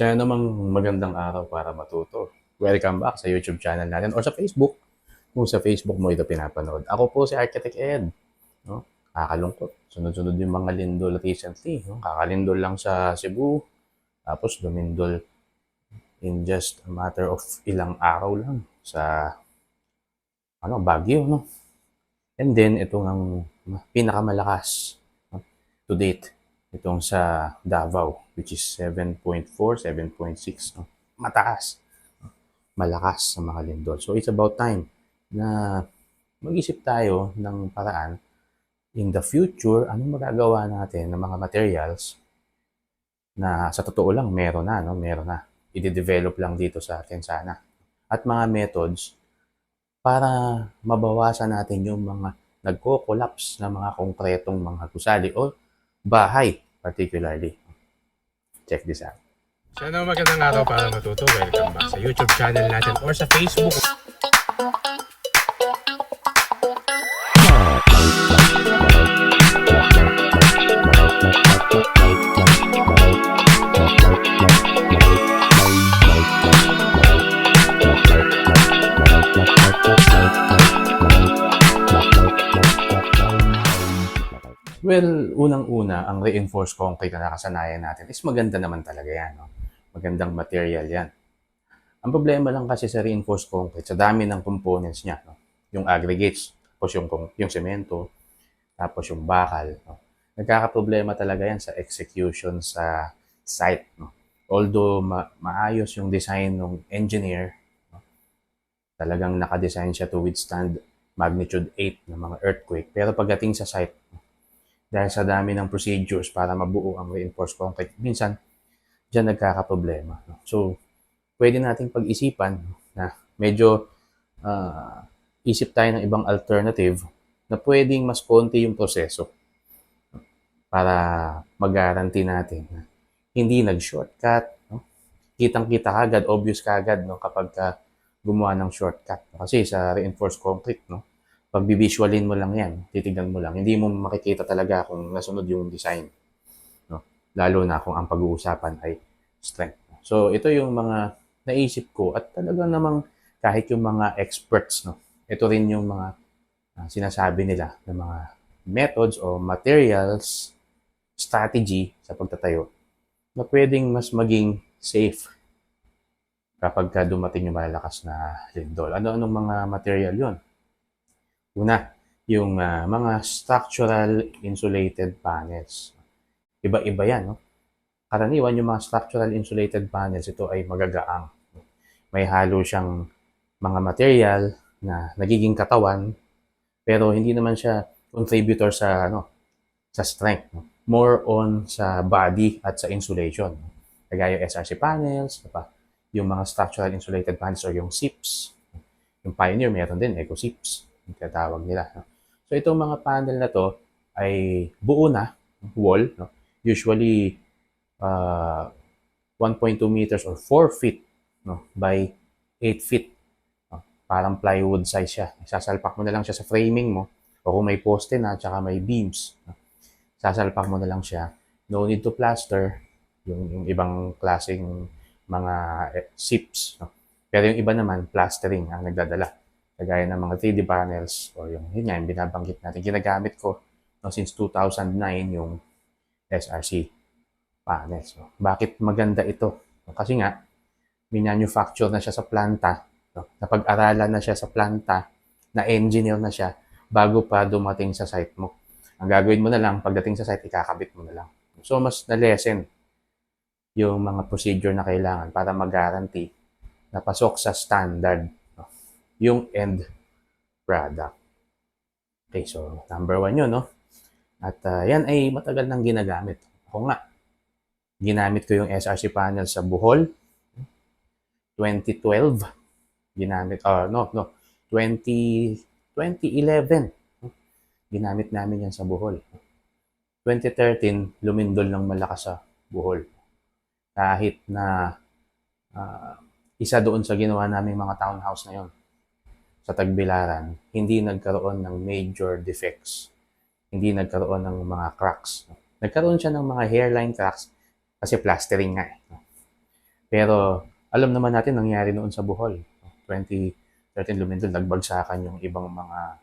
Siya namang magandang araw para matuto. Welcome back sa YouTube channel natin or sa Facebook. Kung sa Facebook mo ito pinapanood. Ako po si Architect Ed. No? Kakalungkot. Sunod-sunod yung mga lindol recently. No? Kakalindol lang sa Cebu. Tapos lumindol in just a matter of ilang araw lang sa ano, Baguio. No? And then, ito ang pinakamalakas no? to date itong sa Davao which is 7.4, 7.6 no? mataas. Malakas sa mga lindol. So it's about time na mag-isip tayo ng paraan in the future anong magagawa natin ng mga materials na sa totoo lang meron na no? Meron na. I-develop lang dito sa atin sana. At mga methods para mabawasan natin yung mga nagko-collapse na mga konkretong mga gusali o bahay particularly. Check this out. So ano magandang araw para matuto. Welcome back sa YouTube channel natin or sa Facebook. Well, unang-una, ang reinforced concrete na nakasanayan natin is maganda naman talaga yan. No? Magandang material yan. Ang problema lang kasi sa reinforced concrete, sa dami ng components niya, no? yung aggregates, tapos yung, yung semento, tapos yung bakal. No? Nagkakaproblema talaga yan sa execution sa site. No? Although ma- maayos yung design ng engineer, no? talagang nakadesign siya to withstand magnitude 8 ng mga earthquake. Pero pagdating sa site, dahil sa dami ng procedures para mabuo ang reinforced concrete, minsan, dyan nagkakaproblema. no? So, pwede nating pag-isipan na medyo ah, isip tayo ng ibang alternative na pwedeng mas konti yung proseso para mag-guarantee natin na hindi nag-shortcut. No? Kitang-kita kagad, obvious kagad no? kapag ka gumawa ng shortcut. Kasi sa reinforced concrete, no? Pag visualin mo lang yan, titignan mo lang, hindi mo makikita talaga kung nasunod yung design. No? Lalo na kung ang pag-uusapan ay strength. So, ito yung mga naisip ko at talaga namang kahit yung mga experts, no? ito rin yung mga ah, sinasabi nila ng mga methods o materials, strategy sa pagtatayo na pwedeng mas maging safe kapag ka dumating yung malalakas na lindol. Ano-anong mga material yon? Una, yung ah, mga structural insulated panels. Iba-iba yan, no? Karaniwan, yung mga structural insulated panels, ito ay magagaang. May halo siyang mga material na nagiging katawan, pero hindi naman siya contributor sa, ano, sa strength. No? More on sa body at sa insulation. Kagaya yung SRC panels, diba? yung mga structural insulated panels or yung SIPs. Yung Pioneer, meron din, Eco SIPs tinatawag nila. No? So itong mga panel na to ay buo na, wall, no? usually uh, 1.2 meters or 4 feet no? by 8 feet. No? Parang plywood size siya. Sasalpak mo na lang siya sa framing mo o kung may poste na tsaka may beams. No? Sasalpak mo na lang siya. No need to plaster yung, yung ibang klaseng mga eh, SIPs. No? Pero yung iba naman, plastering ang nagdadala kagaya ng mga 3D panels o yung yun nga, yung binabanggit natin. Ginagamit ko no, since 2009 yung SRC panels. No. Bakit maganda ito? No, kasi nga, minanufacture na siya sa planta, no, napag-aralan na siya sa planta, na-engineer na siya bago pa dumating sa site mo. Ang gagawin mo na lang, pagdating sa site, ikakabit mo na lang. So, mas na-lessen yung mga procedure na kailangan para mag-guarantee na pasok sa standard yung end product. Okay, so number one yun, no? At uh, yan ay matagal nang ginagamit. Ako nga, ginamit ko yung SRC panel sa Bohol. 2012. Ginamit, uh, no, no, 20, 2011. Ginamit namin yan sa Bohol. 2013, lumindol ng malakas sa Bohol. Kahit na uh, isa doon sa ginawa naming mga townhouse na yon sa Tagbilaran, hindi nagkaroon ng major defects. Hindi nagkaroon ng mga cracks. Nagkaroon siya ng mga hairline cracks kasi plastering nga. Eh. Pero alam naman natin nangyari noon sa Bohol. 2013 lumindol, nagbagsakan yung ibang mga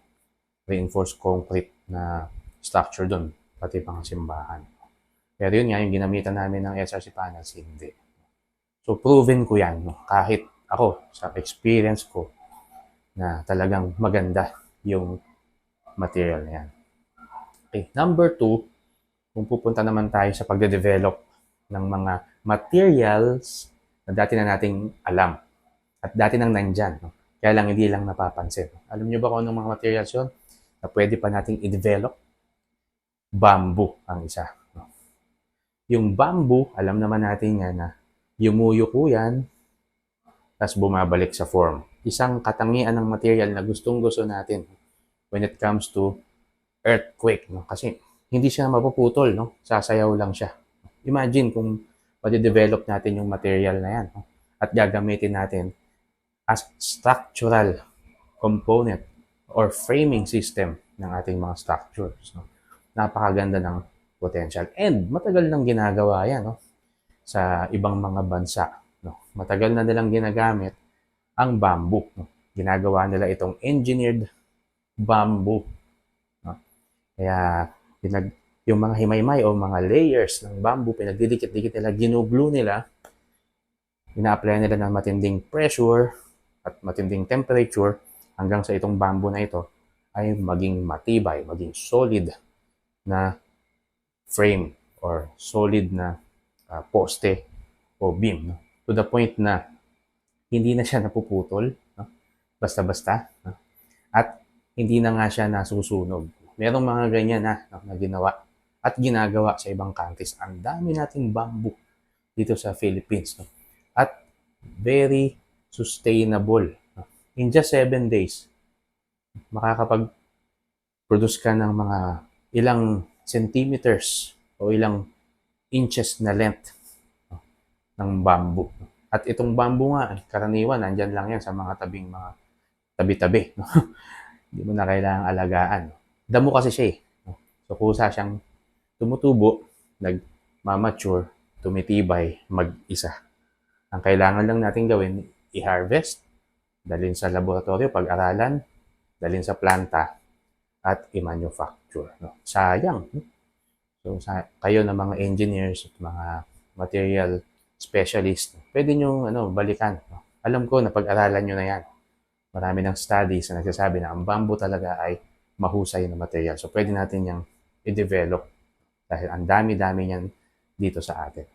reinforced concrete na structure doon, pati mga simbahan. Pero yun nga, yung ginamitan namin ng SRC panels, hindi. So, proven ko yan. No? Kahit ako, sa experience ko, na talagang maganda yung material na yan. Okay, number two, kung pupunta naman tayo sa pagde-develop ng mga materials na dati na nating alam at dati nang nandyan. No? Kaya lang hindi lang napapansin. Alam niyo ba kung anong mga materials yun na pwede pa nating i-develop? Bamboo ang isa. No? Yung bamboo, alam naman natin yan na yumuyuko yan, tapos bumabalik sa form. Isang katangian ng material na gustong gusto natin when it comes to earthquake. No? Kasi hindi siya mapuputol, no? sasayaw lang siya. Imagine kung pwede-develop natin yung material na yan no? at gagamitin natin as structural component or framing system ng ating mga structures. No? Napakaganda ng potential. And matagal nang ginagawa yan no? sa ibang mga bansa. No? Matagal na nilang ginagamit ang bamboo. Ginagawa nila itong engineered bamboo. Kaya pinag, yung mga himaymay o mga layers ng bamboo, pinagdidikit-dikit nila, ginuglue nila, ina-apply nila ng matinding pressure at matinding temperature hanggang sa itong bamboo na ito ay maging matibay, maging solid na frame or solid na uh, poste o beam. No? To the point na hindi na siya napuputol, no? basta-basta, no? at hindi na nga siya nasusunog. Merong mga ganyan na, no, na ginawa at ginagawa sa ibang countries. Ang dami nating bamboo dito sa Philippines. No? At very sustainable. No? In just 7 days, makakapag-produce ka ng mga ilang centimeters o ilang inches na length no, ng bamboo. At itong bamboo nga, karaniwan, nandyan lang yan sa mga tabing mga tabi-tabi. Hindi mo na kailangang alagaan. Damo kasi siya eh. no? So kusa siyang tumutubo, nagmamature, tumitibay, mag-isa. Ang kailangan lang natin gawin, i-harvest, dalhin sa laboratorio, pag-aralan, dalhin sa planta, at i-manufacture. No? Sayang. no? So, sa, kayo na mga engineers at mga material specialist, pwede nyo ano, balikan. Alam ko na pag-aralan nyo na yan. Marami ng studies na nagsasabi na ang bamboo talaga ay mahusay na material. So, pwede natin yung i-develop dahil ang dami-dami niyan dito sa atin.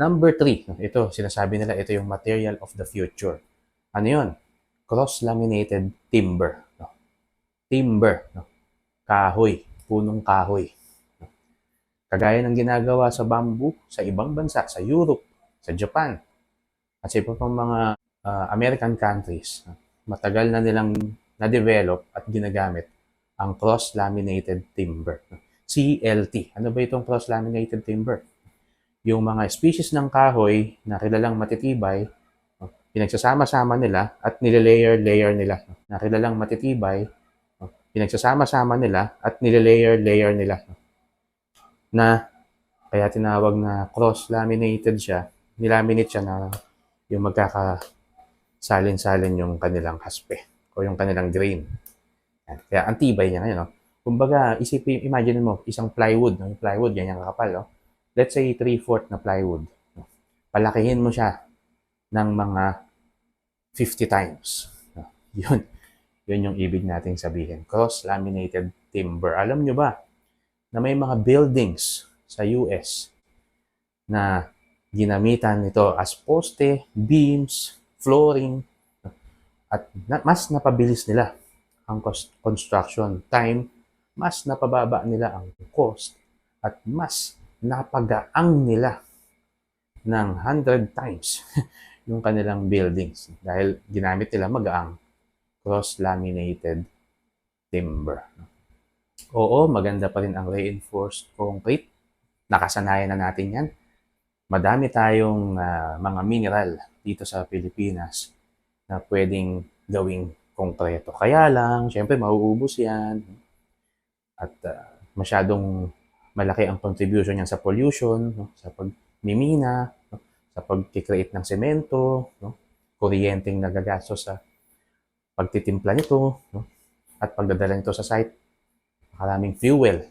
Number three, ito, sinasabi nila, ito yung material of the future. Ano yun? Cross-laminated timber. Timber. Kahoy. Punong kahoy. Kagaya ng ginagawa sa bamboo sa ibang bansa, sa Europe, sa Japan, at sa iba pang mga uh, American countries, no? matagal na nilang na-develop at ginagamit ang cross-laminated timber. No? CLT. Ano ba itong cross-laminated timber? Yung mga species ng kahoy na kilalang matitibay, pinagsasama-sama nila at nilalayer-layer nila. Na kilalang matitibay, pinagsasama-sama nila at nilalayer-layer nila. Na kaya tinawag na cross-laminated siya, nilaminate siya na yung magkaka salin-salin yung kanilang haspe o yung kanilang grain. Kaya ang tibay niya ngayon. No? Kumbaga, isipin, imagine mo, isang plywood. No? Yung plywood, ganyan kakapal. No? Let's say 3-4 na plywood. No? Palakihin mo siya ng mga 50 times. No? Yun. Yun yung ibig nating sabihin. Cross-laminated timber. Alam nyo ba na may mga buildings sa US na ginamitan ito as poste, beams, flooring, at mas napabilis nila ang cost, construction time, mas napababa nila ang cost, at mas napagaang nila ng 100 times yung kanilang buildings dahil ginamit nila magaang cross-laminated timber. Oo, maganda pa rin ang reinforced concrete. Nakasanayan na natin yan. Madami tayong ah, mga mineral dito sa Pilipinas na pwedeng gawing konkreto. Kaya lang, syempre, mauubos yan. At ah, masyadong malaki ang contribution niyan sa pollution, no? sa pagmimina. No? sa pagkikreate ng semento, no? kuryenteng nagagastos sa pagtitimpla nito, no? at pagdadala nito sa site. Maraming fuel.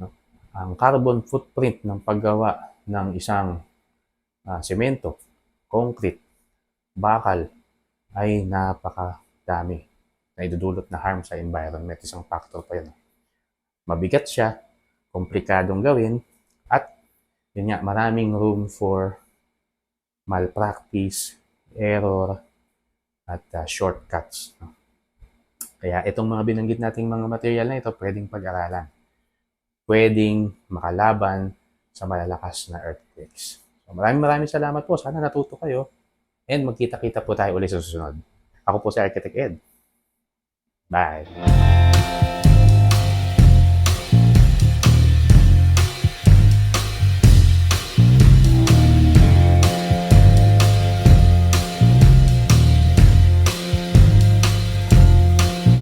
No? Ang carbon footprint ng paggawa ng isang ah, semento, concrete, bakal, ay napakadami na idudulot na harm sa environment. Isang factor pa yun. Mabigat siya, komplikadong gawin, at yun nga, maraming room for malpractice, error, at uh, shortcuts. no? Kaya itong mga binanggit nating mga material na ito, pwedeng pag-aralan. Pwedeng makalaban sa malalakas na earthquakes. So, maraming maraming salamat po. Sana natuto kayo. And magkita-kita po tayo ulit sa susunod. Ako po si Architect Ed. Bye.